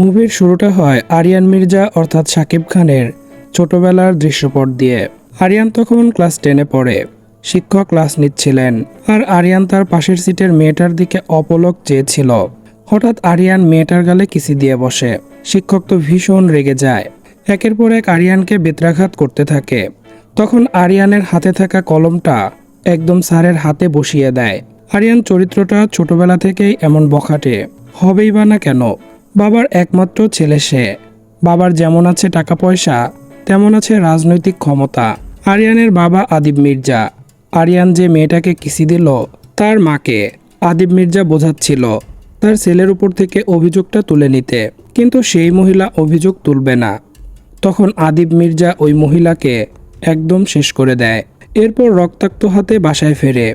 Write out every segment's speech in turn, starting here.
মুভির শুরুটা হয় আরিয়ান মির্জা অর্থাৎ সাকিব খানের ছোটবেলার দৃশ্যপট দিয়ে। আরিয়ান তখন ক্লাস টেনে পড়ে, শিক্ষক ক্লাস নিচ্ছিলেন, আর আরিয়ান তার পাশের সিটের মেয়েটার দিকে অপলক চেয়েছিল। হঠাৎ আরিয়ান মেয়েটার গালে কিসি দিয়ে বসে, শিক্ষক তো ভীষণ রেগে যায়। একের পর এক আরিয়ানকে বেত্রাঘাত করতে থাকে। তখন আরিয়ানের হাতে থাকা কলমটা একদম স্যারের হাতে বসিয়ে দেয়। আরিয়ান চরিত্রটা ছোটবেলা থেকেই এমন বখাটে, হবেই বা না কেন? বাবার একমাত্র ছেলে সে। বাবার যেমন আছে টাকা পয়সা তেমন আছে রাজনৈতিক ক্ষমতা। আরিয়ানের বাবা আদিব মির্জা। আরিয়ান যে মেয়েটাকে কিসি দিল, তার মাকে। আদিব মির্জা বোঝাচ্ছিল তার ছেলের উপর থেকে অভিযোগটা তুলে নিতে, কিন্তু সেই মহিলা অভিযোগ তুলবে না। তখন আদিব মির্জা ওই মহিলাকে একদম শেষ করে দেয়। এরপর রক্তাক্ত হাতে বাসায় ফেরে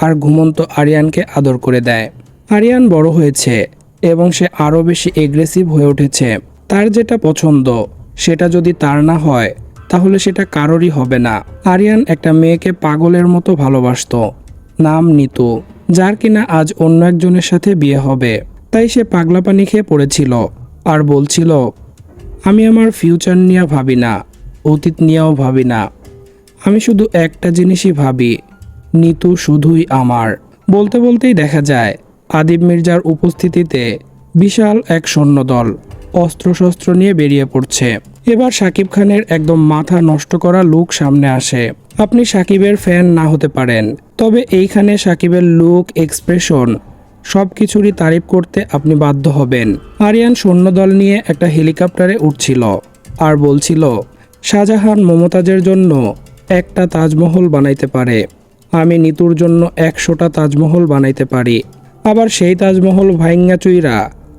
আর ঘুমন্ত আরিয়ানকে আদর করে দেয়। আরিয়ান বড় হয়েছে এবং সে আরও বেশি এগ্রেসিভ হয়ে উঠেছে। তার যেটা পছন্দ, সেটা যদি তার না হয়, তাহলে সেটা কারোরই হবে না। আরিয়ান একটা মেয়েকে পাগলের মতো ভালোবাসতো, নাম নিতু, যার কিনা আজ অন্য একজনের সাথে বিয়ে হবে। তাই সে পাগলা পানি খেয়ে পড়েছিল আর বলছিল, আমি আমার ফিউচার নিয়ে ভাবি না, অতীত নিয়েও ভাবি না। আমি শুধু একটা জিনিসই ভাবি, নিতু শুধুই আমার। বলতে বলতেই দেখা যায় আদিব মির্জার উপস্থিতিতে বিশাল এক সৈন্যদল অস্ত্রশস্ত্র নিয়ে বেরিয়ে পড়ছে। এবার সাকিব খানের একদম মাথা নষ্ট করা লুক সামনে আসে। আপনি সাকিবের ফ্যান না হতে পারেন, তবে এইখানে সাকিবের লুক, এক্সপ্রেশন সব কিছুরই তারিফ করতে আপনি বাধ্য হবেন। আরিয়ান সৈন্যদল নিয়ে একটা হেলিকপ্টারে উঠছিল আর বলছিল, শাহজাহান মমতাজের জন্য একটা তাজমহল বানাইতে পারে। আমি নিতুর জন্য একশোটা তাজমহল বানাইতে পারি। আবার সেই তাজমহল ভাইঙ্গা চুইরা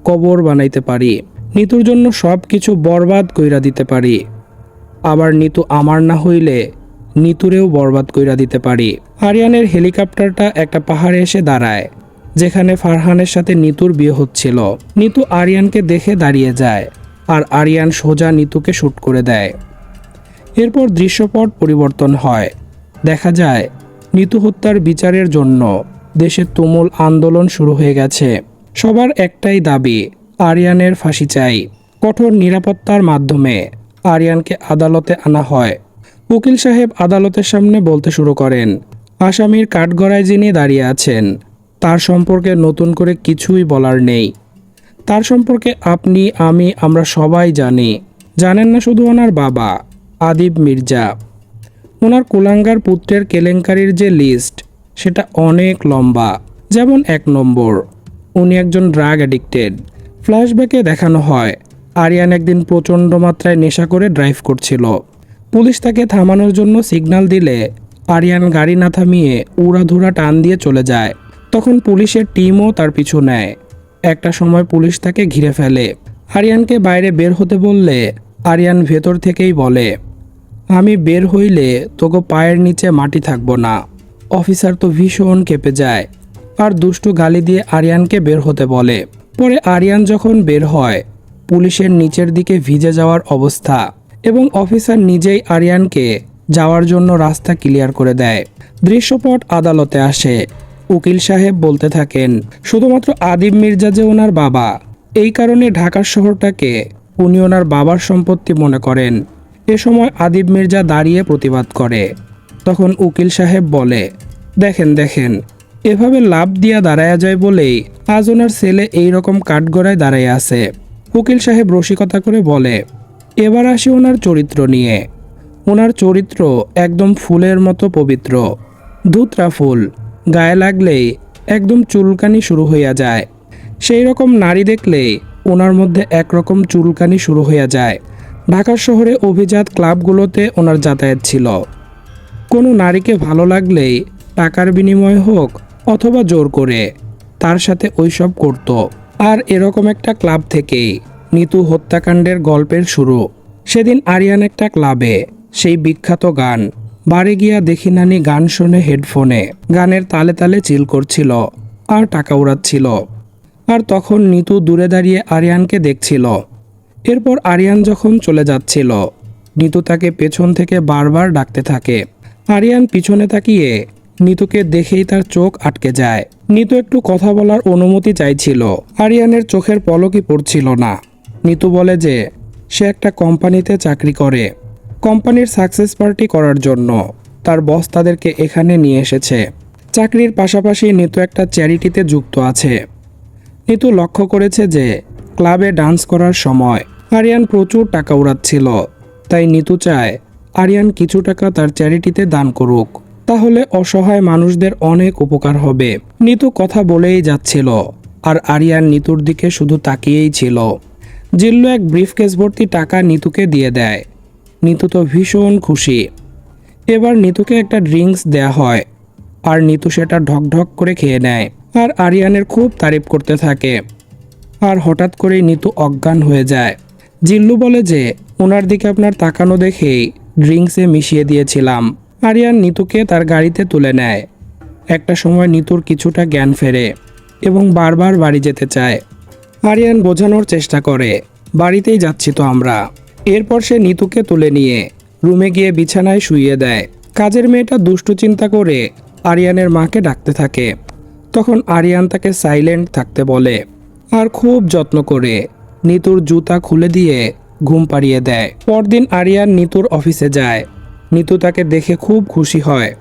কবর বানাইতে পারি। নিতুর জন্য সব কিছু বরবাদ কইরা দিতে পারি। আবার নিতু আমার না হইলে নিতুরেও বরবাদ কইরা দিতে পারি। আরিয়ানের হেলিকপ্টারটা একটা পাহাড়ে এসে দাঁড়ায়, যেখানে ফারহানের সাথে নিতুর বিয়ে হচ্ছিল। নিতু আরিয়ানকে দেখে দাঁড়িয়ে যায় আর আরিয়ান সোজা নিতুকে শ্যুট করে দেয়। এরপর দৃশ্যপট পরিবর্তন হয়। দেখা যায়, নিতু হত্যার বিচারের জন্য দেশে তুমুল আন্দোলন শুরু হয়ে গেছে। সবার একটাই দাবি, আরিয়ানের ফাঁসি চাই। কঠোর নিরাপত্তার মাধ্যমে আরিয়ানকে আদালতে আনা হয়। উকিল সাহেব আদালতের সামনে বলতে শুরু করেন, আসামির কাঠগড়ায় যিনি দাঁড়িয়ে আছেন, তার সম্পর্কে নতুন করে কিছুই বলার নেই। তার সম্পর্কে আপনি, আমি, আমরা সবাই জানি। জানেন না শুধু ওনার বাবা, আদিব মির্জা। ওনার কুলাঙ্গার পুত্রের কেলেঙ্কারির যে লিস্ট সেটা অনেক লম্বা। যেমন এক নম্বর, উনি একজন ড্রাগ অ্যাডিক্টেড। ফ্ল্যাশব্যাকে দেখানো হয়, আরিয়ান একদিন প্রচণ্ড মাত্রায় নেশা করে ড্রাইভ করছিল। পুলিশ তাকে থামানোর জন্য সিগন্যাল দিলে, আরিয়ান গাড়ি না থামিয়ে উড়াধুরা টান দিয়ে চলে যায়। তখন পুলিশের টিমও তার পিছু নেয়। একটা সময় পুলিশ তাকে ঘিরে ফেলে। আরিয়ানকে বাইরে বের হতে বললে, আরিয়ান ভেতর থেকেই বলে, আমি বের হইলে তোকে পায়ের নিচে মাটি থাকব না। অফিসার তো ভীষণ কেঁপে যায়। আর দুষ্টু গালি দিয়ে আরিয়ানকে বের হতে বলে। পরে আরিয়ান যখন বের হয়, পুলিশের নিচের দিকে ভিজে যাওয়ার অবস্থা এবং অফিসার নিজেই আরিয়ানকে যাওয়ার জন্য রাস্তা ক্লিয়ার করে দেয়। দৃশ্যপট আদালতে আসে। উকিল সাহেব বলতে থাকেন, শুধুমাত্র আদিব মির্জা যে ওনার বাবা, এই কারণে ঢাকার শহরটাকে উনি ওনার বাবার সম্পত্তি মনে করেন। এ সময় আদিব মির্জা দাঁড়িয়ে প্রতিবাদ করে। তখন উকিল সাহেব বলে, দেখেন দেখেন, এভাবে লাভ দিয়া দাঁড়ায়া যায় বলেই আজ ওনার ছেলে এই রকম কাঠগড়ায় দাঁড়ায় আছে। উকিল সাহেব রসিকতা করে বলে, এবার আসি ওনার চরিত্র নিয়ে। ওনার চরিত্র একদম ফুলের মতো পবিত্র, ধুতরা ফুল, গায়ে লাগলেই একদম চুলকানি শুরু হইয়া যায়। সেই রকম নারী দেখলে ওনার মধ্যে একরকম চুলকানি শুরু হইয়া যায়। ঢাকার শহরে অভিজাত ক্লাবগুলোতে ওনার যাতায়াত ছিল। কোনো নারীকে ভালো লাগলেই টাকার বিনিময় হোক অথবা জোর করে, তার সাথে ওইসব করত। আর এরকম একটা ক্লাব থেকেই নিতু হত্যাকাণ্ডের গল্পের শুরু। সেদিন আরিয়ান একটা ক্লাবে সেই বিখ্যাত গান, বাড়ি গিয়া দেখি নানি গান শুনে হেডফোনে গানের তালে তালে চিল করছিল আর টাকা উড়াচ্ছিল। আর তখন নিতু দূরে দাঁড়িয়ে আরিয়ানকে দেখছিল। এরপর আরিয়ান যখন চলে যাচ্ছিল, নিতু তাকে পেছন থেকে বারবার ডাকতে থাকে। আরিয়ান পিছনে তাকিয়ে নিতুকে দেখেই তার চোখ আটকে যায়। নিতু একটু কথা বলার অনুমতি চাইছিল। আরিয়ানের চোখের পলকই পড়ছিল না। নিতু বলে যে, সে একটা কোম্পানিতে চাকরি করে। কোম্পানির সাকসেস পার্টি করার জন্য তার বস তাদেরকে এখানে নিয়ে এসেছে। চাকরির পাশাপাশি নিতু একটা চ্যারিটিতে যুক্ত আছে। নিতু লক্ষ্য করেছে যে, ক্লাবে ডান্স করার সময় আরিয়ান প্রচুর টাকা উড়াচ্ছিল। তাই নিতু চায় আরিয়ান কিছু টাকা তার চ্যারিটিতে দান করুক, তাহলে অসহায় মানুষদের অনেক উপকার হবে। নিতু কথা বলেই যাচ্ছিল, আর আরিয়ান নিতুর দিকে শুধু তাকিয়েই ছিল। জিল্লু এক ব্রিফকেস ভর্তি টাকা নিতুকে দিয়ে দেয়। নিতু তো ভীষণ খুশি। এবার নিতুকে একটা ড্রিঙ্কস দেয়া হয়, আর নিতু সেটা ঢকঢক করে খেয়ে নেয়, আর আরিয়ানের খুব তারিফ করতে থাকে। আর হঠাৎ করেই নিতু অজ্ঞান হয়ে যায়। জিল্লু বলে যে, ওনার দিকে আপনার তাকানো দেখেই ড্রিঙ্কসে মিশিয়ে দিয়েছিলাম। আরিয়ান নিতুকে তার গাড়িতে তুলে নেয়। একটা সময় নিতুর কিছুটা জ্ঞান ফেরে এবং বারবার বাড়ি যেতে চায়। আরিয়ান বোঝানোর চেষ্টা করে, বাড়িতেই যাচ্ছি তো আমরা। এরপর সে নিতুকে তুলে নিয়ে রুমে গিয়ে বিছানায় শুইয়ে দেয়। কাজের মেয়েটা দুষ্টু চিন্তা করে আরিয়ানের মাকে ডাকতে থাকে। তখন আরিয়ান তাকে সাইলেন্ট থাকতে বলে আর খুব যত্ন করে নিতুর জুতা খুলে দিয়ে ঘুম পাড়িয়ে দেয়। পরদিন আরিয়ান নিতুর অফিসে যায়। নিতু তাকে দেখে খুব খুশি হয়।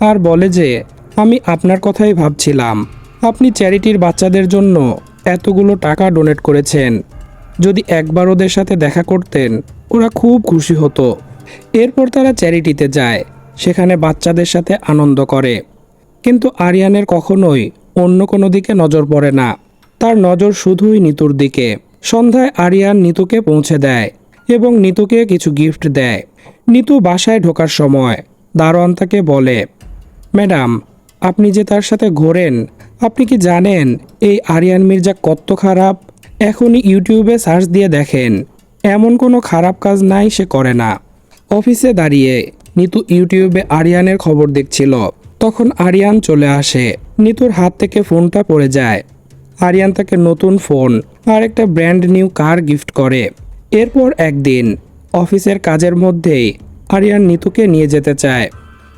আর বলে যে, আমি আপনার কথাই ভাবছিলাম। আপনি চ্যারিটির বাচ্চাদের জন্য এতগুলো টাকা ডোনেট করেছেন। যদি একবার ওদের সাথে দেখা করতেন, ওরা খুব খুশি হতো। এরপর তারা চ্যারিটিতে যায়। সেখানে বাচ্চাদের সাথে আনন্দ করে। কিন্তু আরিয়ানের কখনোই অন্য কোনো দিকে নজর পড়ে না। তার নজর শুধুই নিতুর দিকে। সন্ধ্যায় আরিয়ান নিতুকে পৌঁছে দেয় এবং নিতুকে কিছু গিফট দেয়। নিতু বাসায় ঢোকার সময় দারোয়ান তাকে বলে, ম্যাডাম, আপনি যে তার সাথে ঘোরেন, আপনি কি জানেন এই আরিয়ান মির্জা কত খারাপ? এখনই ইউটিউবে সার্চ দিয়ে দেখেন। এমন কোনো খারাপ কাজ নাই, সে করে না। অফিসে দাঁড়িয়ে নিতু ইউটিউবে আরিয়ানের খবর দেখছিল। তখন আরিয়ান চলে আসে। নিতুর হাত থেকে ফোনটা পড়ে যায়। আরিয়ান তাকে নতুন ফোন আর একটা ব্র্যান্ড নিউ কার গিফট করে। এরপর একদিন অফিসের কাজের মধ্যেই আরিয়ান নিতুকে নিয়ে যেতে চায়।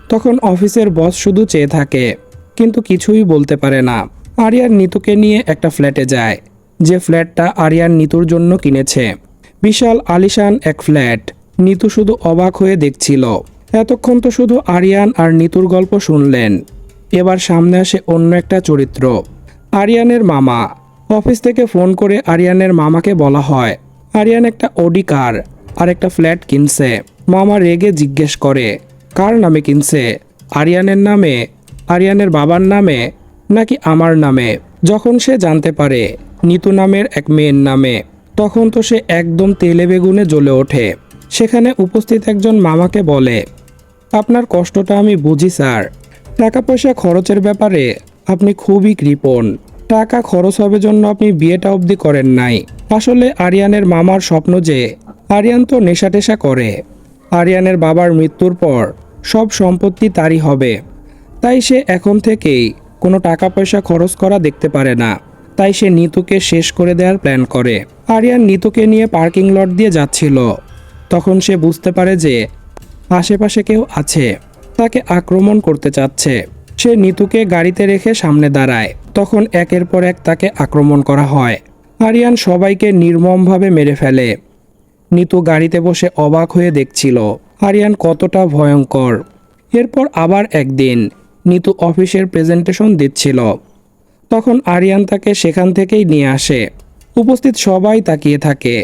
তখন অফিসের বস শুধু চেয়ে থাকে, কিন্তু কিছুই বলতে পারে না। আরিয়ান নিতুকে নিয়ে একটা ফ্ল্যাটে যায়, যে ফ্ল্যাটটা আরিয়ান নিতুর জন্য কিনেছে। বিশাল আলিশান এক ফ্ল্যাট, নিতু শুধু অবাক হয়ে দেখছিল। এতক্ষণ তো শুধু আরিয়ান আর নিতুর গল্প শুনলেন। এবার সামনে আসে অন্য একটা চরিত্র। আরিয়ানের মামা। অফিস থেকে ফোন করে আরিয়ানের মামাকে বলা হয়। আরিয়ান একটা ওডি কার আর একটা ফ্ল্যাট কিনছে। মামা রেগে জিজ্ঞেস করে, কার নামে কিনছে? আরিয়ানের নামে? আরিয়ানের বাবার নামে? নাকি আমার নামে? যখন সে জানতে পারে, নিতু নামের এক মেয়ের নামে, তখন তো সে একদম তেলে বেগুনে জ্বলে ওঠে। সেখানে উপস্থিত একজন মামাকে বলে, আপনার কষ্টটা আমি বুঝি, স্যার। টাকা পয়সা খরচের ব্যাপারে আপনি খুবই কৃপণ। টাকা খরচ হবে জন্য আপনি বিয়েটা অবধি করেন নাই। আসলে আরিয়ানের মামার স্বপ্ন যে, আরিয়ান তো নেশা টেশা করে। আরিয়ানের বাবার মৃত্যুর পর সব সম্পত্তি তারই হবে। তাই সে এখন থেকেই কোনো টাকা পয়সা খরচ করা দেখতে পারে না। তাই সে নিতুকে শেষ করে দেওয়ার প্ল্যান করে। আরিয়ান নিতুকে নিয়ে পার্কিং লট দিয়ে যাচ্ছিল। তখন সে বুঝতে পারে যে, আশেপাশে কেউ আছে। তাকে আক্রমণ করতে চাচ্ছে। সে নিতুকে গাড়িতে রেখে সামনে দাঁড়ায়। তখন একের পর এক তাকে আক্রমণ করা হয়। আরিয়ান সবাইকে নির্মমভাবে মেরে ফেলে। নিতু গাড়িতে বসে অবাক হয়ে দেখছিল আরিয়ান কতটা ভয়ঙ্কর। এরপর আবার একদিন নিতু অফিসের প্রেজেন্টেশন দিচ্ছিল। তখন আরিয়ান তাকে সেখান থেকেই নিয়ে আসে। উপস্থিত সবাই তাকিয়ে থাকে,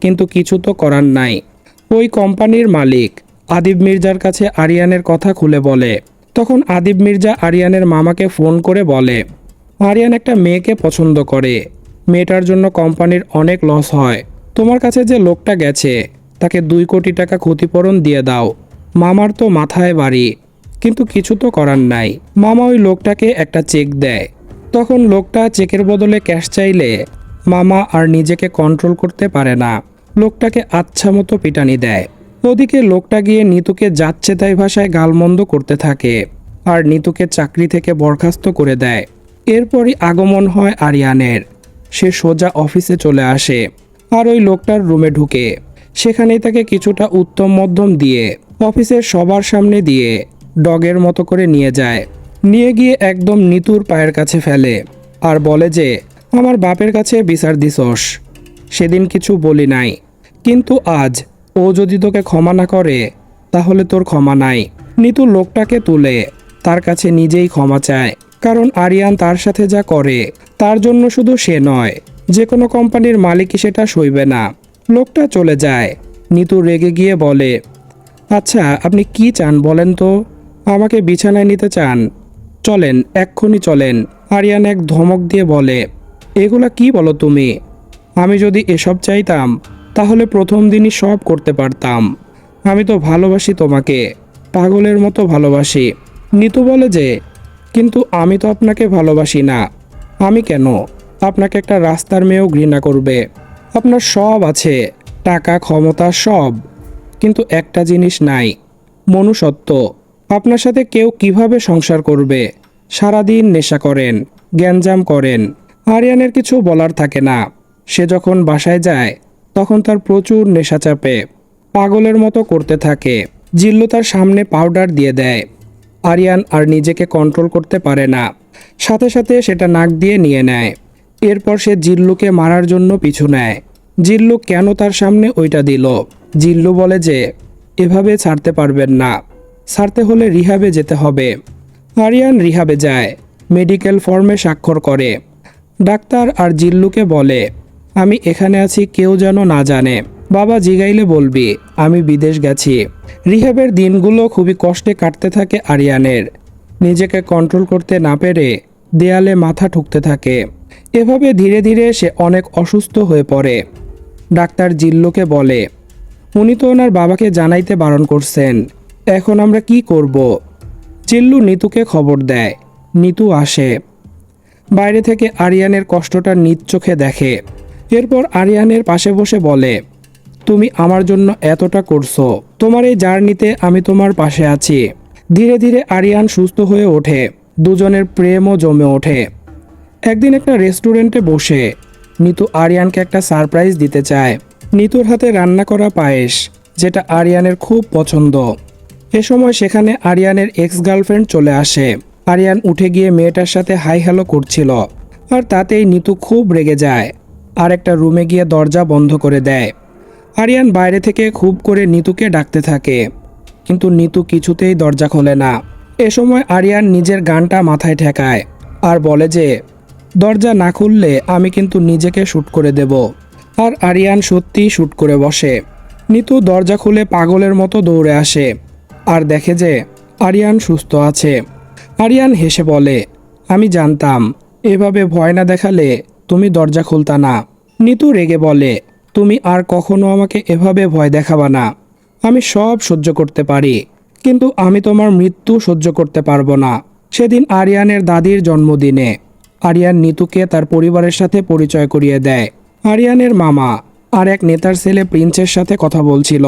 কিন্তু কিছু তো করার নাই। ওই কোম্পানির মালিক আদিব মির্জার কাছে আরিয়ানের কথা খুলে বলে তখন আদিব মির্জা আরিয়ানের মামাকে ফোন করে বলে, আরিয়ান একটা মেয়েকে পছন্দ করে। মেয়েটার জন্য কোম্পানির অনেক লস হয়। তোমার কাছে যে লোকটা গেছে, তাকে দুই কোটি টাকা ক্ষতিপূরণ দিয়ে দাও। মামার তো মাথায় বাড়ি, কিন্তু কিছু তো করার নাই। মামা ওই লোকটাকে একটা চেক দেয়। তখন লোকটা চেকের বদলে ক্যাশ চাইলে মামা আর নিজেকে কন্ট্রোল করতে পারে না। লোকটাকে আচ্ছা মতো পিটানি দেয়। ওদিকে লোকটা গিয়ে নিতুকে যাচ্ছে তাই ভাষায় গালমন্দ করতে থাকে আর নিতুকে চাকরি থেকে বরখাস্ত করে দেয়। এরপরই আগমন হয় আরিয়ানের। সে সোজা অফিসে চলে আসে আর ওই লোকটার রুমে ঢুকে। সেখানেই তাকে কিছুটা উত্তম মধ্যম দিয়ে অফিসের সবার সামনে দিয়ে ডগের মতো করে নিয়ে যায়। নিয়ে গিয়ে একদম নিতুর পায়ের কাছে ফেলে আর বলে যে, আমার বাপের কাছে বিচার দিছস সেদিন কিছু বলি নাই। কিন্তু আজ ও যদি তোকে ক্ষমা না করে, তাহলে তোর ক্ষমা নাই। নিতু লোকটাকে তুলে তার কাছে নিজেই ক্ষমা চায়, কারণ আরিয়ান তার সাথে যা করে, তার জন্য শুধু সে নয়, যে কোনো কোম্পানির মালিকই সেটা সইবে না। লোকটা চলে যায়। নিতু রেগে গিয়ে বলে আচ্ছা আপনি কি চান বলেন তো? আমাকে বিছানায় নিতে চান। চলেন, এক্ষুনি চলেন। আরিয়ান এক ধমক দিয়ে বলে, এগুলা কি বলো তুমি? আমি যদি এসব চাইতাম তাহলে প্রথম দিনই সব করতে পারতাম। আমি তো ভালোবাসি তোমাকে, পাগলের মতো ভালোবাসি। নিতু বলে যে, কিন্তু আমি তো আপনাকে ভালোবাসি না। আমি কেন? আপনাকে একটা রাস্তার মেয়েও ঘৃণা করবে। আপনার সব আছে, টাকা, ক্ষমতা, সব। কিন্তু একটা জিনিস নাই, মনুষ্যত্ব। আপনার সাথে কেউ কীভাবে সংসার করবে? সারাদিন নেশা করেন, গ্যাঞ্জাম করেন। আরিয়ানের কিছু বলার থাকে না। সে যখন বাসায় যায় তখন তার প্রচুর নেশা চাপে, পাগলের মতো করতে থাকে। জিল্লু তার সামনে পাউডার দিয়ে দেয়। আরিয়ান আর নিজেকে কন্ট্রোল করতে পারে না। সাথে সাথে সেটা নাক দিয়ে নিয়ে নেয়। এরপর সে জিল্লুকে মারার জন্য পিছু নেয়। জিল্লু কেন তার সামনে ওইটা দিল? জিল্লু বলে যে, এভাবে ছাড়তে পারবেন না। ছাড়তে হলে রিহাবে যেতে হবে। আরিয়ান রিহাবে যায় মেডিকেল ফর্মে স্বাক্ষর করে। ডাক্তার আর জিল্লুকে বলে আমি এখানে আছি কেউ যেন না জানে। বাবা জিগাইলে বলবি, আমি বিদেশ গেছি। রিহাবের দিনগুলো খুবই কষ্টে কাটতে থাকে আরিয়ানের। নিজেকে কন্ট্রোল করতে না পেরে দেয়ালে মাথা ঠুকতে থাকে। এভাবে ধীরে ধীরে সে অনেক অসুস্থ হয়ে পড়ে। ডাক্তার জিল্লুকে বলে, উনি তো ওনার বাবাকে জানাইতে বারণ করছেন। এখন আমরা কি করব? জিল্লু নিতুকে খবর দেয়। নিতু আসে। বাইরে থেকে আরিয়ানের কষ্টটা নিজ চোখে দেখে। এরপর আরিয়ানের পাশে বসে বলে, তুমি আমার জন্য এতটা করছ। তোমার এই জার্নিতে আমি তোমার পাশে আছি। ধীরে ধীরে আরিয়ান সুস্থ হয়ে ওঠে। দুজনের প্রেমও জমে ওঠে। একদিন একটা রেস্টুরেন্টে বসে নিতু আরিয়ানকে একটা সারপ্রাইজ দিতে চায়। নিতুর হাতে রান্না করা পায়েস, যেটা আরিয়ানের খুব পছন্দ। এ সময় সেখানে আরিয়ানের এক্স গার্লফ্রেন্ড চলে আসে। আরিয়ান উঠে গিয়ে মেয়েটার সাথে হাই হ্যালো করছিল। আর তাতেই নিতু খুব রেগে যায়। আর একটা রুমে গিয়ে দরজা বন্ধ করে দেয়। আরিয়ান বাইরে থেকে খুব করে নিতুকে ডাকতে থাকে। কিন্তু নিতু কিছুতেই দরজা খোলে না। এ সময় আরিয়ান নিজের গানটা মাথায় ঠেকায় আর বলে যে, দরজা না খুললে আমি কিন্তু নিজেকে শ্যুট করে দেব। আর আরিয়ান সত্যিই শ্যুট করে বসে। নিতু দরজা খুলে পাগলের মতো দৌড়ে আসে আর দেখে যে, আরিয়ান সুস্থ আছে। আরিয়ান হেসে বলে, আমি জানতাম। এভাবে ভয় না দেখালে তুমি দরজা খুলতা না। নিতু রেগে বলে, তুমি আর কখনো আমাকে এভাবে ভয় দেখাবা না। আমি সব সহ্য করতে পারি, কিন্তু আমি তোমার মৃত্যু সহ্য করতে পারব না। সেদিন আরিয়ানের দাদির জন্মদিনে, আরিয়ান নিতুকে তার পরিবারের সাথে পরিচয় করিয়ে দেয়। আরিয়ানের মামা আর এক নেতার ছেলে প্রিন্সের সাথে কথা বলছিল।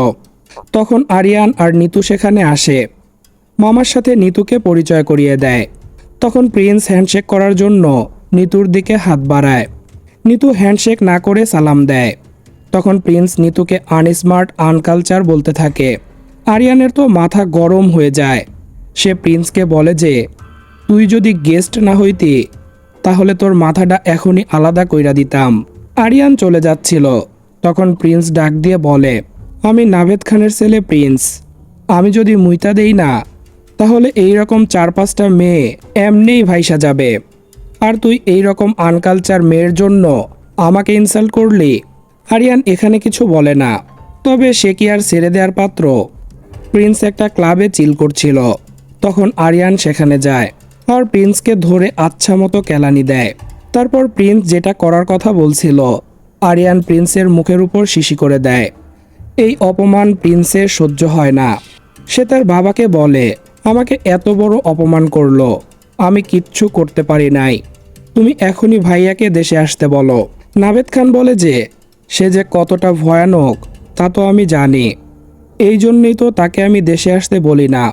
তখন আরিয়ান আর নিতু সেখানে আসে। মামার সাথে নিতুকে পরিচয় করিয়ে দেয়। তখন প্রিন্স হ্যান্ডশেক করার জন্য নিতুর দিকে হাত বাড়ায়। নিতু হ্যান্ডশেক না করে সালাম দেয়। তখন প্রিন্স নিতুকে আনস্মার্ট আনকালচার বলতে থাকে। আরিয়ানের তো মাথা গরম হয়ে যায়। সে প্রিন্সকে বলে যে, তুই যদি গেস্ট না হইতি, তাহলে তোর মাথাটা এখনই আলাদা কইরা দিতাম। আরিয়ান চলে যাচ্ছিল। তখন প্রিন্স ডাক দিয়ে বলে, আমি নাভেদ খানের ছেলে প্রিন্স আমি যদি মুইতা দেই না, তাহলে এই রকম চার পাঁচটা মেয়ে এমনিই ভাইসা যাবে। আর তুই এই রকম আনকালচার মেয়ের জন্য আমাকে ইনসাল্ট করলি? আরিয়ান এখানে কিছু বলে না। তবে সে কি আর ছেড়ে দেওয়ার পাত্র? প্রিন্স একটা ক্লাবে চিল করছিল। তখন আরিয়ান সেখানে যায় আর প্রিন্সকে ধরে আচ্ছা মতো কেলানি দেয়। তারপর প্রিন্স যেটা করার কথা বলছিল, আরিয়ান প্রিন্সের মুখের উপর শিশি করে দেয়। এই অপমান প্রিন্সের সহ্য হয় না। সে তার বাবাকে বলে, আমাকে এত বড় অপমান করল। আমি কিচ্ছু করতে পারি নাই। তুমি এখনই ভাইয়াকে দেশে আসতে বলো। নাভেদ খান বলে যে, সে যে কতটা ভয়ানক, তা তো আমি জানি। এই জন্যই তো তাকে আমি দেশে আসতে বলি না।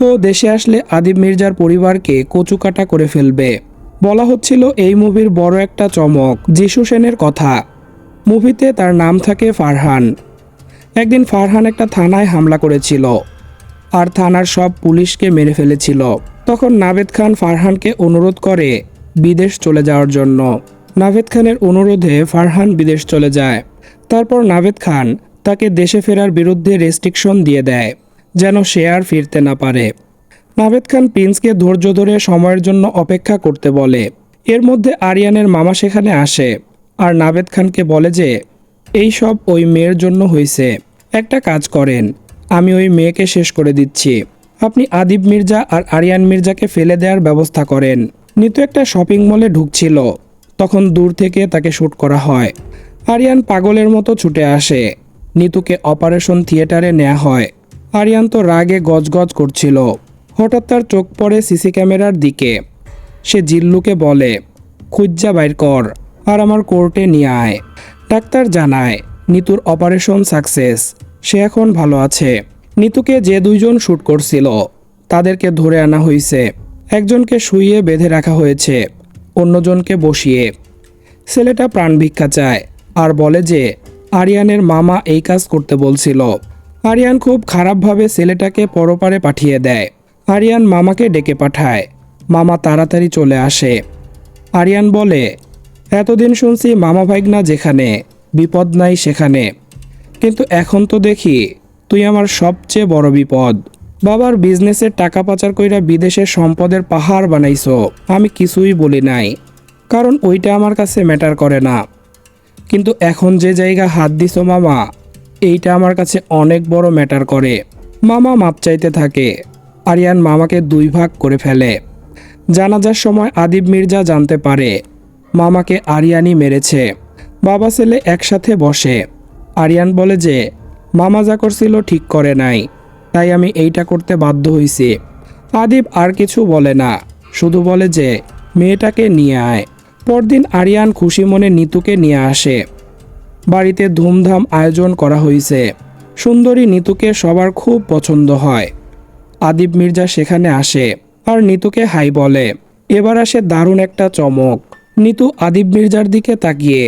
ও দেশে আসলে আদিব মির্জার পরিবারকে কচুকাটা করে ফেলবে। বলা হচ্ছিল এই মুভির বড় একটা চমক, যিশু সেনের কথা। মুভিতে তার নাম থাকে ফারহান। একদিন ফারহান একটা থানায় হামলা করেছিল, আর থানার সব পুলিশকে মেরে ফেলেছিল। তখন নাবেদ খান ফারহানকে অনুরোধ করে বিদেশ চলে যাওয়ার জন্য। নাভেদ খানের অনুরোধে ফারহান বিদেশ চলে যায়। তারপর নাভেদ খান তাকে দেশে ফেরার বিরুদ্ধে রেস্ট্রিকশন দিয়ে দেয়, যেন সে আর ফিরতে না পারে। নাভেদ খান প্রিন্সকে ধৈর্য ধরে সময়ের জন্য অপেক্ষা করতে বলে। এর মধ্যে আরিয়ানের মামা সেখানে আসে আর নাভেদ খানকে বলে যে, এই সব ওই মেয়ের জন্য হয়েছে একটা কাজ করেন, আমি ওই মেয়েকে শেষ করে দিচ্ছি। আপনি আদিব মির্জা আর আরিয়ান মির্জাকে ফেলে দেওয়ার ব্যবস্থা করেন। নিতু একটা শপিং মলে ঢুকছিল। তখন দূর থেকে তাকে শ্যুট করা হয়। আরিয়ান পাগলের মতো ছুটে আসে। নিতুকে অপারেশন থিয়েটারে নেওয়া হয়। আরিয়ান তো রাগে গজগজ করছিল। হঠাৎ তার চোখ পড়ে সিসি ক্যামেরার দিকে। সে জিল্লুকে বলে খুজ্জা বাইর কর, আর আমার কোর্টে নিয়ে আয়। ডাক্তার জানায়, নিতুর অপারেশন সাকসেস সে এখন ভালো আছে। নিতুকে যে দুইজন শ্যুট করছিল, তাদেরকে ধরে আনা হয়েছে একজনকে শুইয়ে বেঁধে রাখা হয়েছে, অন্যজনকে বসিয়ে। ছেলেটা প্রাণ ভিক্ষা চায় আর বলে যে, আরিয়ানের মামা এই কাজ করতে বলছিল। আরিয়ান খুব খারাপভাবে ছেলেটাকে পরপারে পাঠিয়ে দেয়। আরিয়ান মামাকে ডেকে পাঠায়। মামা তাড়াতাড়ি চলে আসে। আরিয়ান বলে, এতদিন শুনছি মামা ভাইগনা যেখানে, বিপদ নাই সেখানে। কিন্তু এখন তো দেখি, তুই আমার সবচেয়ে বড় বিপদ। বাবার বিজনেসের টাকা পাচার কইরা বিদেশের সম্পদের পাহাড় বানাইছো, আমি কিছুই বলি নাই, কারণ ওইটা আমার কাছে ম্যাটার করে না। কিন্তু এখন যে জায়গা হাত দিছো মামা, এইটা আমার কাছে অনেক বড় ম্যাটার করে। মামা মাপ চাইতে থাকে, আরিয়ান মামাকে দুই ভাগ করে ফেলে। জানাজার সময় আদিব মির্জা জানতে পারে, মামাকে আরিয়ানই মেরেছে। বাবা ছেলে একসাথে বসে, আরিয়ান বলে যে, মামা যা করছিল ঠিক করে নাই। তাই আমি এইটা করতে বাধ্য হয়েছি আদিব আর কিছু বলে না, শুধু বলে যে, মেয়েটাকে নিয়ে আয়। পরদিন আরিয়ান খুশি মনে নিতুকে নিয়ে আসে। বাড়িতে ধুমধাম আয়োজন করা হয়েছে সুন্দরী নিতুকে সবার খুব পছন্দ হয়। আদিব মির্জা সেখানে আসে আর নিতুকে হাই বলে, এবার আসে দারুণ একটা চমক। নিতু আদিব মির্জার দিকে তাকিয়ে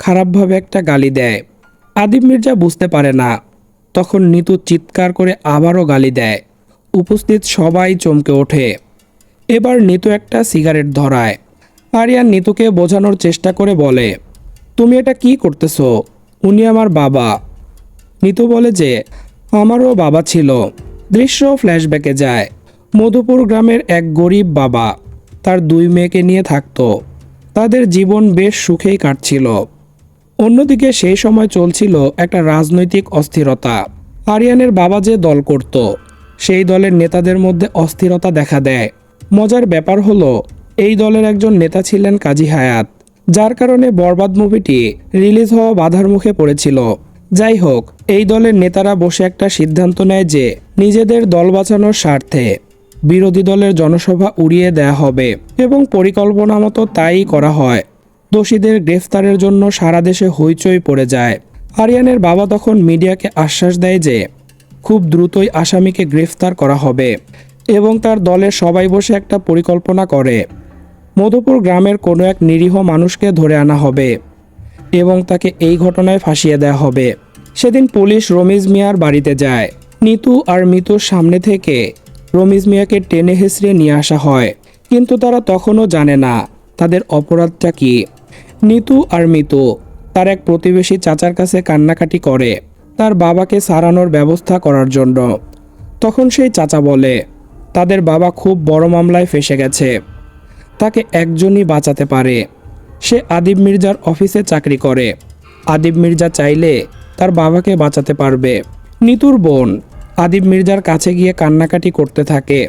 খারাপভাবে একটা গালি দেয়। আদিব মির্জা বুঝতে পারে না তখন নিতু চিৎকার করে আবারও গালি দেয়। উপস্থিত সবাই চমকে ওঠে। এবার নিতু একটা সিগারেট ধরায়। আরিয়ান নিতুকে বোঝানোর চেষ্টা করে বলে, তুমি এটা কি করতেছ? উনি আমার বাবা। নিতু বলে যে, আমারও বাবা ছিল। দৃশ্য ফ্ল্যাশব্যাকে যায়। মধুপুর গ্রামের এক গরিব বাবা তার দুই মেয়েকে নিয়ে থাকতো। তাদের জীবন বেশ সুখেই কাটছিল। অন্যদিকে সেই সময় চলছিল একটা রাজনৈতিক অস্থিরতা। আরিয়ানের বাবা যে দল করত, সেই দলের নেতাদের মধ্যে অস্থিরতা দেখা দেয়। মজার ব্যাপার হলো, এই দলের একজন নেতা ছিলেন কাজী হায়াত, যার কারণে বরবাদ মুভিটি রিলিজ হওয়া বাধার মুখে পড়েছিল। যাই হোক, এই দলের নেতারা বসে একটা সিদ্ধান্ত নেয় যে নিজেদের দল বাঁচানোর স্বার্থে বিরোধী দলের জনসভা উড়িয়ে দেয়া হবে এবং পরিকল্পনা মতো তাই করা হয়। দোষীদের গ্রেফতারের জন্য সারা দেশে হইচই পড়ে যায়। আরিয়ানের বাবা তখন মিডিয়াকে আশ্বাস দেয় যে, খুব দ্রুতই আসামিকে গ্রেফতার করা হবে এবং তার দলের সবাই বসে একটা পরিকল্পনা করে। মধুপুর গ্রামের কোনো এক নিরীহ মানুষকে ধরে আনা হবে এবং তাকে এই ঘটনায় ফাঁসিয়ে দেওয়া হবে। সেদিন পুলিশ রমিজ মিয়ার বাড়িতে যায়। নিতু আর মিতুর সামনে থেকে রমিজ মিয়াকে টেনে হেসড়ে নিয়ে আসা হয়। কিন্তু তারা তখনও জানে না তাদের অপরাধটা কি। নিতু আর মিতু। তার এক প্রতিবেশী চাচার কাছে কান্নাকাটি করে। তার বাবাকে সারানোর ব্যবস্থা করার জন্য। তখন সেই চাচা বলে, তাদের বাবা খুব বড় মামলায় ফেসে গেছে। তাকে একজনই বাঁচাতে পারে। সে আদিব মির্জার অফিসে চাকরি করে। আদিব মির্জা চাইলে তার বাবাকে বাঁচাতে পারবে। নিতুর বোন আদিব মির্জার কাছে গিয়ে কান্নাকাটি করতে থাকে।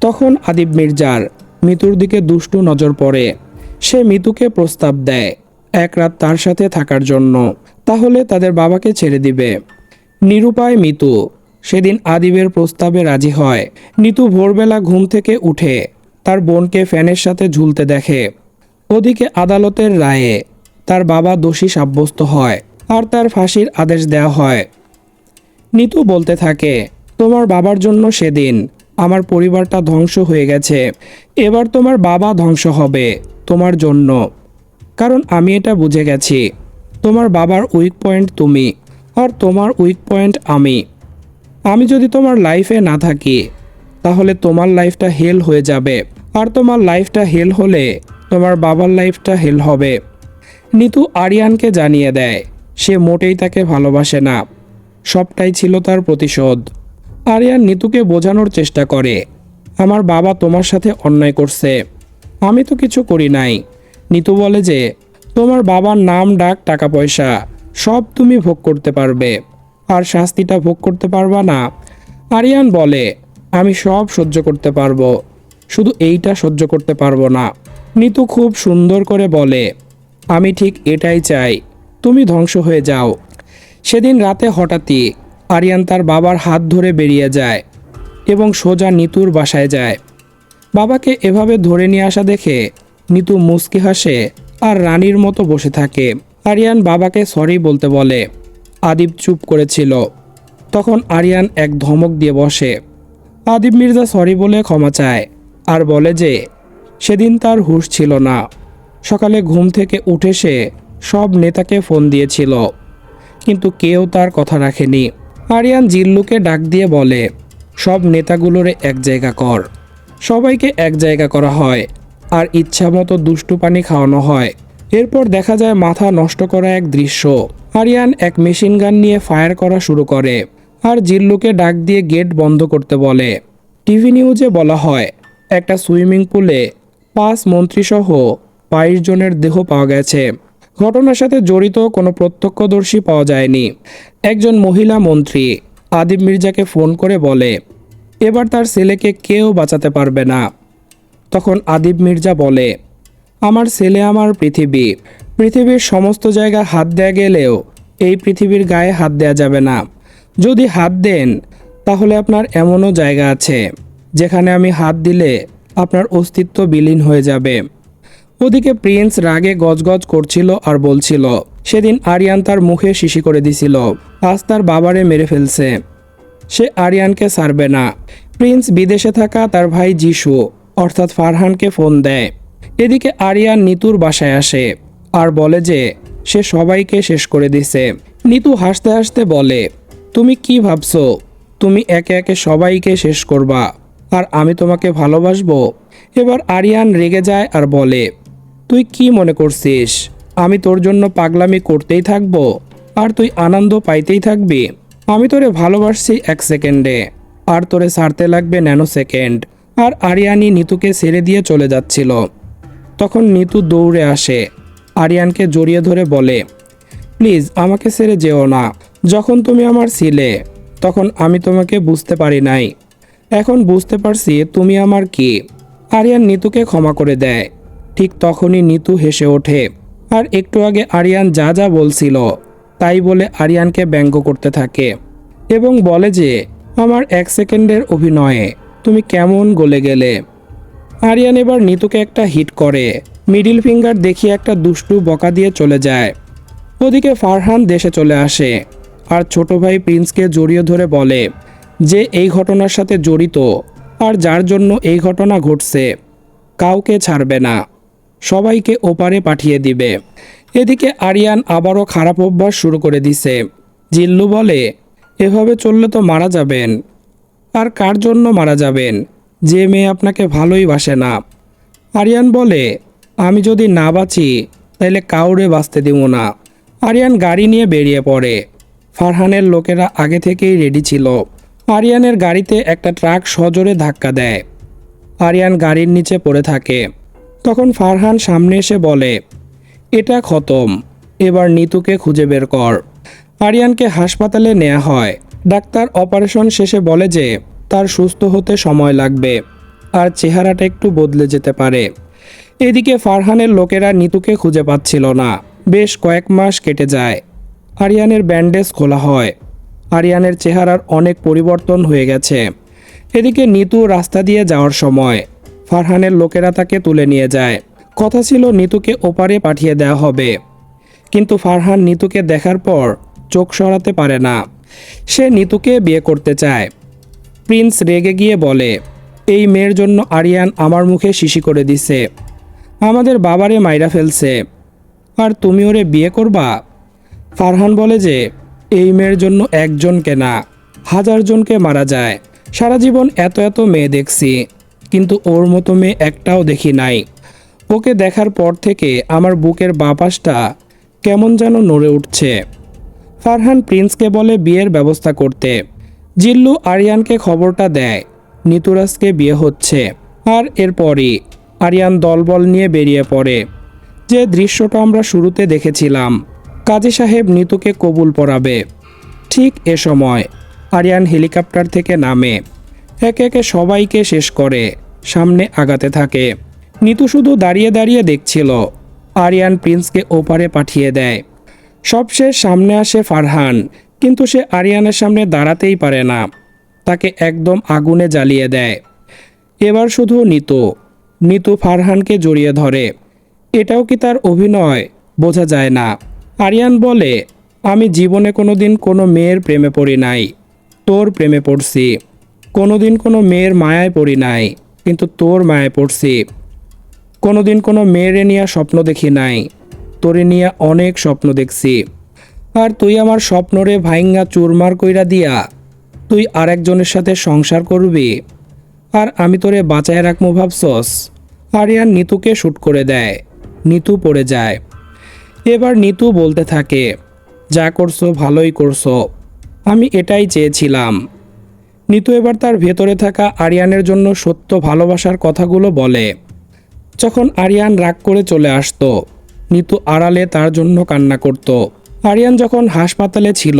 তখন আদিব মির্জার মিতুর দিকে দুষ্টু নজর পড়ে। সে মিতুকে প্রস্তাব দেয়, এক রাত তার সাথে থাকার জন্য। তাহলে তাদের বাবাকে ছেড়ে দিবে। নিরুপায় মিতু, সেদিন আদিবের প্রস্তাবে রাজি হয়। নিতু ভোরবেলা ঘুম থেকে উঠে তার বোনকে ফ্যানের সাথে ঝুলতে দেখে। ওদিকে আদালতের রায়ে তার বাবা দোষী সাব্যস্ত হয় আর তার ফাঁসির আদেশ দেওয়া হয়। নিতু বলতে থাকে, তোমার বাবার জন্য সেদিন আমার পরিবারটা ধ্বংস হয়ে গেছে। এবার তোমার বাবা ধ্বংস হবে। তোমার জন্য। কারণ আমি এটা বুঝে গেছি। তোমার বাবার উইক পয়েন্ট তুমি, আর তোমার উইক পয়েন্ট আমি। আমি যদি তোমার লাইফে না থাকি, তাহলে তোমার লাইফটা হেল হয়ে যাবে। আর তোমার লাইফটা হেল হলে তোমার বাবার লাইফটা হেল হবে। নিতু আরিয়ানকে জানিয়ে দেয়, সে মোটেই তাকে ভালোবাসে না। সবটাই ছিল তার প্রতিশোধ। আরিয়ান নিতুকে বোঝানোর চেষ্টা করে, আমার বাবা তোমার সাথে অন্যায় করছে। আমি তো কিছু করি নাই। নিতু বলে যে, তোমার বাবার নাম ডাক টাকা পয়সা সব তুমি ভোগ করতে পারবে। আর শাস্তিটা ভোগ করতে পারবা না। আরিয়ান বলে, আমি সব সহ্য করতে পারব। শুধু এইটা সহ্য করতে পারব না। নিতু খুব সুন্দর করে বলে, আমি ঠিক এটাই চাই। তুমি ধ্বংস হয়ে যাও। সেদিন রাতে হঠাৎই আরিয়ান তার বাবার হাত ধরে বেরিয়ে যায় এবং সোজা নিতুর বাসায় যায়। বাবাকে এভাবে ধরে নিয়ে আসা দেখে নিতু মুচকি হাসে আর রানীর মতো বসে থাকে। আরিয়ান বাবাকে সরি বলতে বলে। আদিব চুপ করেছিল। তখন আরিয়ান এক ধমক দিয়ে বসে। আদিব মির্জা সরি বলে ক্ষমা চায় আর বলে যে, সেদিন তার হুঁশ ছিল না। সকালে ঘুম থেকে উঠে সে সব নেতাকে ফোন দিয়েছিল। কিন্তু কেউ তার কথা রাখেনি। আরিয়ান জিল্লুকে ডাক দিয়ে বলে, সব নেতাগুলোরে এক জায়গা কর। সবাইকে এক জায়গা করা হয় আর ইচ্ছা মতো দুষ্টু পানি খাওয়ানো হয়। এরপর দেখা যায় মাথা নষ্ট করা এক দৃশ্য। আরিয়ান এক মেশিন গান নিয়ে ফায়ার করা শুরু করে আর জিল্লুকে ডাক দিয়ে গেট বন্ধ করতে বলে। টিভি নিউজে বলা হয়, একটা সুইমিং পুলে পাঁচ মন্ত্রীসহ বাইশ জনের দেহ পাওয়া গেছে। ঘটনার সাথে জড়িত কোনো প্রত্যক্ষদর্শী পাওয়া যায়নি। একজন মহিলা মন্ত্রী, আদিব মির্জাকে ফোন করে বলে এবার তার ছেলেকে কেউ বাঁচাতে পারবে না। তখন আদিব মির্জা বলে, আমার ছেলে আমার পৃথিবী। পৃথিবীর সমস্ত জায়গা হাত দেয়া গেলেও এই পৃথিবীর গায়ে হাত দেয়া যাবে না। যদি হাত দেন, তাহলে আপনার এমনও জায়গা আছে, যেখানে আমি হাত দিলে আপনার অস্তিত্ব বিলীন হয়ে যাবে। ওদিকে প্রিন্স রাগে গজগজ করছিল আর বলছিল, সেদিন আরিয়ান তার মুখে শিশি করে দিছিল। আজ তার বাবারে মেরে ফেলছে। সে আরিয়ানকে ছাড়বে না। প্রিন্স বিদেশে থাকা তার ভাই যিশু, অর্থাৎ ফারহানকে ফোন দেয়। এদিকে আরিয়ান নিতুর বাসায় আসে আর বলে যে, সে সবাইকে শেষ করে দিছে। নিতু হাসতে হাসতে বলে, তুমি কি ভাবছ? তুমি একে একে সবাইকে শেষ করবা, আর আমি তোমাকে ভালোবাসবো? এবার আরিয়ান রেগে যায় আর বলে, তুই কি মনে করছিস? আমি তোর জন্য পাগলামি করতেই থাকব? আর তুই আনন্দ পাইতেই থাকবি? আমি তোরে ভালোবাসছি এক সেকেন্ডে, আর তোরে ছাড়তে লাগবে ন্যানো সেকেন্ড আর আরিয়ানি নিতুকে ছেড়ে দিয়ে চলে যাচ্ছিল। তখন নিতু দৌড়ে আসে। আরিয়ানকে জড়িয়ে ধরে বলে, প্লিজ, আমাকে ছেড়ে যেও না। যখন তুমি আমার ছিলে, তখন আমি তোমাকে বুঝতে পারি নাই। এখন বুঝতে পারছি তুমি আমার কি। আরিয়ান নিতুকে ক্ষমা করে দেয়। ঠিক তখনই নিতু হেসে ওঠে। আর একটু আগে আরিয়ান যা যা বলছিল তাই বলে আরিয়ানকে ব্যঙ্গ করতে থাকে এবং বলে যে, আমার এক সেকেন্ডের অভিনয়ে তুমি কেমন গলে গেলে? আরিয়ান এবার নিতুকে একটা হিট করে। মিডিল ফিঙ্গার দেখিয়ে একটা দুষ্টু বকা দিয়ে চলে যায়। ওদিকে ফারহান দেশে চলে আসে আর ছোট ভাই প্রিন্সকে জড়িয়ে ধরে বলে যে, এই ঘটনার সাথে জড়িত আর যার জন্য এই ঘটনা ঘটছে, কাউকে ছাড়বে না। সবাইকে ওপারে পাঠিয়ে দিবে। এদিকে আরিয়ান আবারও খারাপ অভ্যাস শুরু করে দিছে। জিল্লু বলে, এভাবে চললে তো মারা যাবেন। আর কার জন্য মারা যাবেন? যে মেয়ে আপনাকে ভালোই বাসে না। আরিয়ান বলে, আমি যদি না বাঁচি তাহলে কাউরে বাঁচতে দিব না। আরিয়ান গাড়ি নিয়ে বেরিয়ে পড়ে। ফারহানের লোকেরা আগে থেকেই রেডি ছিল। আরিয়ানের গাড়িতে একটা ট্রাক সজোরে ধাক্কা দেয়। আরিয়ান গাড়ির নিচে পড়ে থাকে। তখন ফারহান সামনে এসে বলে এটা খতম। এবার নিতুকে খুঁজে বের কর। আরিয়ানকে হাসপাতালে নেওয়া হয়। ডাক্তার অপারেশন শেষে বলে যে, তার সুস্থ হতে সময় লাগবে, আর চেহারাটা একটু বদলে যেতে পারে। এদিকে ফারহানের লোকেরা নিতুকে খুঁজে পাচ্ছিল না। বেশ কয়েক মাস কেটে যায়। আরিয়ানের ব্যান্ডেজ খোলা হয়। আরিয়ানের চেহারার অনেক পরিবর্তন হয়ে গেছে। এদিকে নিতু রাস্তা দিয়ে যাওয়ার সময় ফারহানের লোকেরা তাকে তুলে নিয়ে যায়। কথা ছিল নিতুকে ওপারে পাঠিয়ে দেওয়া হবে। কিন্তু ফারহান নিতুকে দেখার পর চোখ সরাতে পারে না। সে নিতুকে বিয়ে করতে চায়। প্রিন্স রেগে গিয়ে বলে, এই মেয়ের জন্য আরিয়ান আমার মুখে শিশি করে দিছে। আমাদের বাবারে মাইরা ফেলছে। আর তুমি ওরে বিয়ে করবা? ফারহান বলে যে, এই মেয়ের জন্য একজনকে না, হাজার জনকে মারা যায়। সারা জীবন এত এত মেয়ে দেখছি, কিন্তু ওর মতো মেয়ে একটাও দেখি নাই। ওকে দেখার পর থেকে আমার বুকের বাপাসটা কেমন যেন নড়ে উঠছে। ফারহান প্রিন্সকে বলে বিয়ের ব্যবস্থা করতে। জিল্লু আরিয়ানকে খবরটা দেয়, নিতুরাজকে বিয়ে হচ্ছে। আর এরপরই আরিয়ান দলবল নিয়ে বেরিয়ে পড়ে। যে দৃশ্যটা আমরা শুরুতে দেখেছিলাম, কাজী সাহেব নিতুকে কবুল পড়াবে ঠিক এ সময় আরিয়ান হেলিকপ্টার থেকে নামে। একে একে সবাইকে শেষ করে সামনে আগাতে থাকে। নিতু শুধু দাঁড়িয়ে দাঁড়িয়ে দেখছিল। আরিয়ান প্রিন্সকে ওপারে পাঠিয়ে দেয়। সবশেষ সামনে আসে ফারহান, কিন্তু সে আরিয়ানের সামনে দাঁড়াতেই পারে না। তাকে একদম আগুনে জ্বালিয়ে দেয়। এবার শুধু নিতু। নিতু ফারহানকে জড়িয়ে ধরে। এটাও কি তার অভিনয়? বোঝা যায় না। আরিয়ান বলে, আমি জীবনে কোনোদিন কোনো মেয়ের প্রেমে পড়ি নাই। তোর প্রেমে পড়ছি। কোনোদিন কোনো মেয়ের মায়ায় পড়ি নাই, কিন্তু তোর মায়ায় পড়ছি। কোনোদিন কোনো মেয়েরে নিয়ে স্বপ্ন দেখি নাই। তোরে নিয়ে অনেক স্বপ্ন দেখছি। আর তুই আমার স্বপ্নরে ভাইঙ্গা চুরমার কইরা দিয়া তুই আরেকজনের সাথে সংসার করবি। আর আমি তোরে বাঁচায় রাখব ভাবছস। আরিয়ান নিতুকে শ্যুট করে দেয়। নিতু পড়ে যায়। এবার নিতু বলতে থাকে, যা করছ ভালোই করছ। আমি এটাই চেয়েছিলাম। নিতু এবার তার ভেতরে থাকা আরিয়ানের জন্য সত্য ভালোবাসার কথাগুলো বলে। যখন আরিয়ান রাগ করে চলে আসতো, নিতু আড়ালে তার জন্য কান্না করত। আরিয়ান যখন হাসপাতালে ছিল,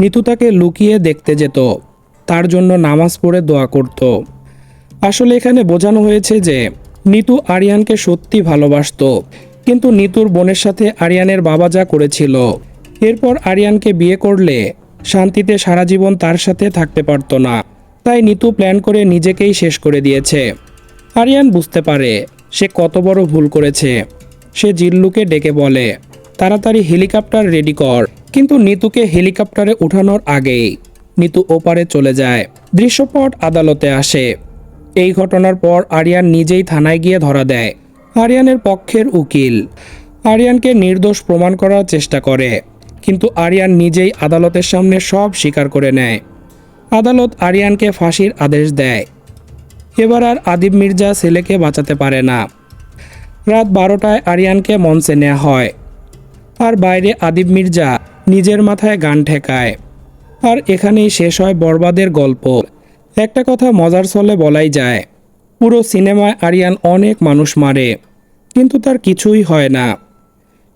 নিতু তাকে লুকিয়ে দেখতে যেত, তার জন্য নামাজ পড়ে দোয়া করত। আসলে এখানে বোঝানো হয়েছে যে, নিতু আরিয়ানকে সত্যি ভালোবাসতো, কিন্তু নিতুর বোনের সাথে আরিয়ানের বাবা যা করেছিল, এরপর আরিয়ানকে বিয়ে করলে শান্তিতে সারা জীবন তার সাথে থাকতে পারতো না। তাই নিতু প্ল্যান করে নিজেকেই শেষ করে দিয়েছে। আরিয়ান বুঝতে পারে সে কত বড় ভুল করেছে। সে জিল্লুকে ডেকে বলে, তাড়াতাড়ি হেলিকপ্টার রেডি কর। কিন্তু নিতুকে হেলিকপ্টারে উঠানোর আগেই নিতু ওপারে চলে যায়। দৃশ্যপট আদালতে আসে। এই ঘটনার পর আরিয়ান নিজেই থানায় গিয়ে ধরা দেয়। আরিয়ানের পক্ষের উকিল। আরিয়ানকে নির্দোষ প্রমাণ করার চেষ্টা করে, কিন্তু আরিয়ান নিজেই আদালতের সামনে সব স্বীকার করে নেয়। আদালত আরিয়ানকে ফাঁসির আদেশ দেয়। এবার আর আদিব মির্জা ছেলেকে বাঁচাতে পারে না। রাত বারোটায় আরিয়ানকে মঞ্চে নেওয়া হয়। আর বাইরে আদিব মির্জা নিজের মাথায় গান ঠেকায়। আর এখানেই শেষ হয় বরবাদের গল্প। একটা কথা মজার ছলে বলাই যায়, পুরো সিনেমায় আরিয়ান অনেক মানুষ মারে, কিন্তু তার কিছুই হয় না।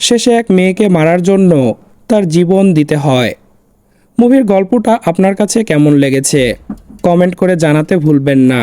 শেষে এক মেয়েকে মারার জন্য তার জীবন দিতে হয়। মুভির গল্পটা আপনার কাছে কেমন লেগেছে? কমেন্ট করে জানাতে ভুলবেন না।